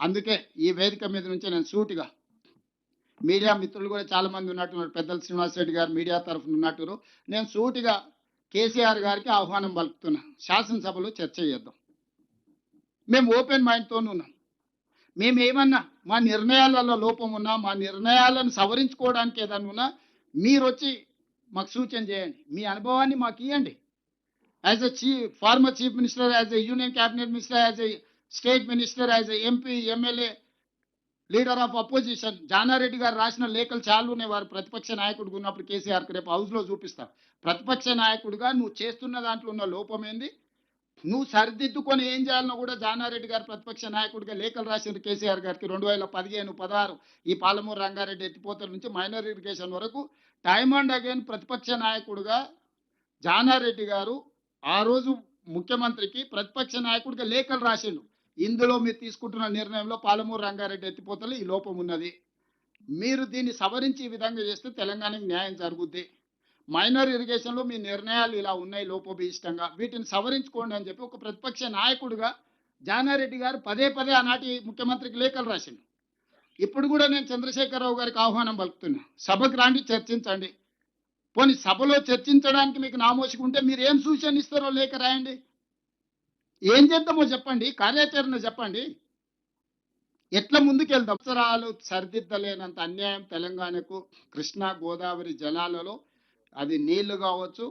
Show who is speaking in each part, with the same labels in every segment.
Speaker 1: అందుకే ఈ వేదిక మీద నుంచి నేను సూటిగా మీడియా మిత్రులు కూడా చాలామంది ఉన్నట్టున్నారు పెద్దల శ్రీనివాస్ రెడ్డి గారు మీడియా తరఫున ఉన్నట్టున్నారు నేను సూటిగా కేసీఆర్ గారికి ఆహ్వానం పలుకుతున్నా. శాసనసభలో చర్చ చేద్దాం. మేము ఓపెన్ మైండ్తో ఉన్నాం. మేము ఏమన్నా మా నిర్ణయాలలో లోపం ఉన్నా మా నిర్ణయాలను సవరించుకోవడానికి ఏదన్నా ఉన్నా మీరు వచ్చి మాకు సూచన చేయండి. మీ అనుభవాన్ని మాకు ఇవ్వండి as a chief former chief minister as a union cabinet minister as a state minister as MP MLA leader of opposition Jana Reddy గారు రాసిన లేఖలు చాలు వారు ప్రతిపక్ష నాయకుడిగా ఉన్నప్పుడు కేసీఆర్కి రేపు హౌస్లో చూపిస్తారు ప్రతిపక్ష నాయకుడిగా నువ్వు చేస్తున్న దాంట్లో ఉన్న లోపం ఏంది? నువ్వు సరిదిద్దుకొని ఏం చేయాలనో కూడా జానారెడ్డి గారు ప్రతిపక్ష నాయకుడిగా లేఖలు రాసిన కేసీఆర్ గారికి రెండు వేల పదిహేను పదహారు ఈ పాలమూరు రంగారెడ్డి ఎత్తిపోతల నుంచి మైనర్ ఇరిగేషన్ వరకు టైమ్ అండ్ అగైన్ ప్రతిపక్ష నాయకుడిగా జానారెడ్డి గారు ఆ రోజు ముఖ్యమంత్రికి ప్రతిపక్ష నాయకుడిగా లేఖలు రాసిండు. ఇందులో మీరు తీసుకుంటున్న నిర్ణయంలో పాలమూరు రంగారెడ్డి ఎత్తిపోతలు ఈ లోపం ఉన్నది. మీరు దీన్ని సవరించి ఈ విధంగా చేస్తే తెలంగాణకి న్యాయం జరుగుద్ది. మైనర్ ఇరిగేషన్లో మీ నిర్ణయాలు ఇలా ఉన్నాయి లోపభీష్టంగా వీటిని సవరించుకోండి అని చెప్పి ఒక ప్రతిపక్ష నాయకుడిగా జానారెడ్డి గారు పదే పదే ఆనాటి ముఖ్యమంత్రికి లేఖలు రాసిండు. ఇప్పుడు కూడా నేను చంద్రశేఖరరావు గారికి ఆహ్వానం పలుకుతున్నా. సభకు రాండి చర్చించండి. పోనీ సభలో చర్చించడానికి మీకు నామోసుకుంటే ఉంటే మీరు ఏం సూచన ఇస్తారో లేఖ రాయండి. ఏం చేద్దామో చెప్పండి కార్యాచరణ చెప్పండి. ఎట్లా ముందుకెళ్దాం? అవసరాలు సరిదిద్దలేనంత అన్యాయం తెలంగాణకు కృష్ణా గోదావరి జలాలలో. అది నీళ్ళు కావచ్చు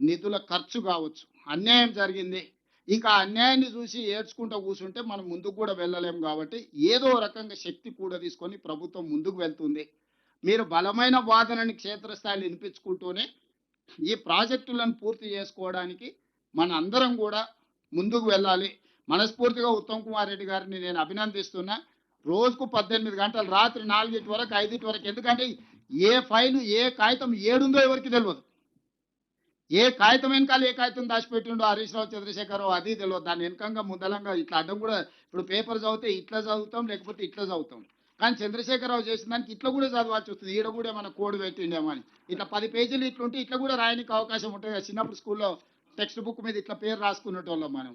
Speaker 1: నిధుల ఖర్చు కావచ్చు. అన్యాయం జరిగింది. ఇంకా అన్యాయాన్ని చూసి ఏడ్చుకుంటూ కూర్చుంటే మనం ముందుకు కూడా వెళ్ళలేం కాబట్టి ఏదో రకంగా శక్తి కూడా తీసుకొని ప్రభుత్వం ముందుకు వెళ్తుంది. మీరు బలమైన వాదనని క్షేత్రస్థాయిలో వినిపించుకుంటూనే ఈ ప్రాజెక్టులను పూర్తి చేసుకోవడానికి మన అందరం కూడా ముందుకు వెళ్ళాలి. మనస్ఫూర్తిగా ఉత్తమ్ కుమార్ రెడ్డి గారిని నేను అభినందిస్తున్నా. రోజుకు పద్దెనిమిది గంటలు రాత్రి నాలుగింటి వరకు ఐదింటి వరకు. ఎందుకంటే ఏ ఫైలు ఏ కాగితం ఏడుందో ఎవరికి తెలియదు ఏ కాగితం వెనకాల ఏ కాగితం దాచిపెట్టిండో హరీష్ రావు చంద్రశేఖరరావు అది తెలియదు దాని వెనకంగా ముందలంగా ఇట్లా అడ్డం కూడా ఇప్పుడు పేపర్ చదివితే ఇట్లా చదువుతాం లేకపోతే ఇట్లా చదువుతాం. కానీ చంద్రశేఖరరావు చేసిన దానికి ఇట్లా కూడా చదవాల్సి వస్తుంది. ఈడ కూడా మన కోడ్ పెట్టిండేమో అని. ఇట్లా పది పేజీలు ఇట్లుంటే ఇట్లా కూడా రాయడానికి అవకాశం ఉంటుంది చిన్నప్పుడు స్కూల్లో టెక్స్ట్ బుక్ మీద ఇట్లా పేరు రాసుకునేటోళ్ళం మనం.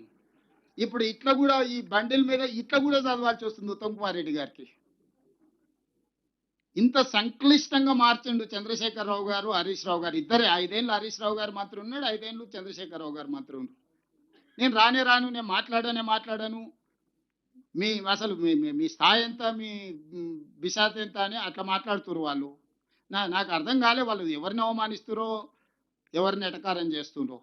Speaker 1: ఇప్పుడు ఇట్లా కూడా ఈ బండిల్ మీద ఇట్లా కూడా చదవాల్సి వస్తుంది ఉత్తమ్ కుమార్ రెడ్డి గారికి. ఇంత సంక్లిష్టంగా మార్చిండు చంద్రశేఖరరావు గారు హరీష్ రావు గారు. ఇద్దరే ఐదేళ్ళు హరీష్ రావు గారు మాత్రం ఉన్నాడు ఐదేళ్ళు చంద్రశేఖరరావు గారు మాత్రం ఉన్నారు నేను రానే రాను నేను మాట్లాడానే మాట్లాడాను. మీ అసలు మీ మీ- మీ స్థాయి ఎంత మీ మ్, బిషాత్ ఎంత అని అట్లా మాట్లాడుతున్నారు వాళ్ళు. నా నాకు అర్థం కాలే వాళ్ళు ఎవరిని అవమానిస్తురో ఎవరిని ఎటకారం చేస్తుండ్రో.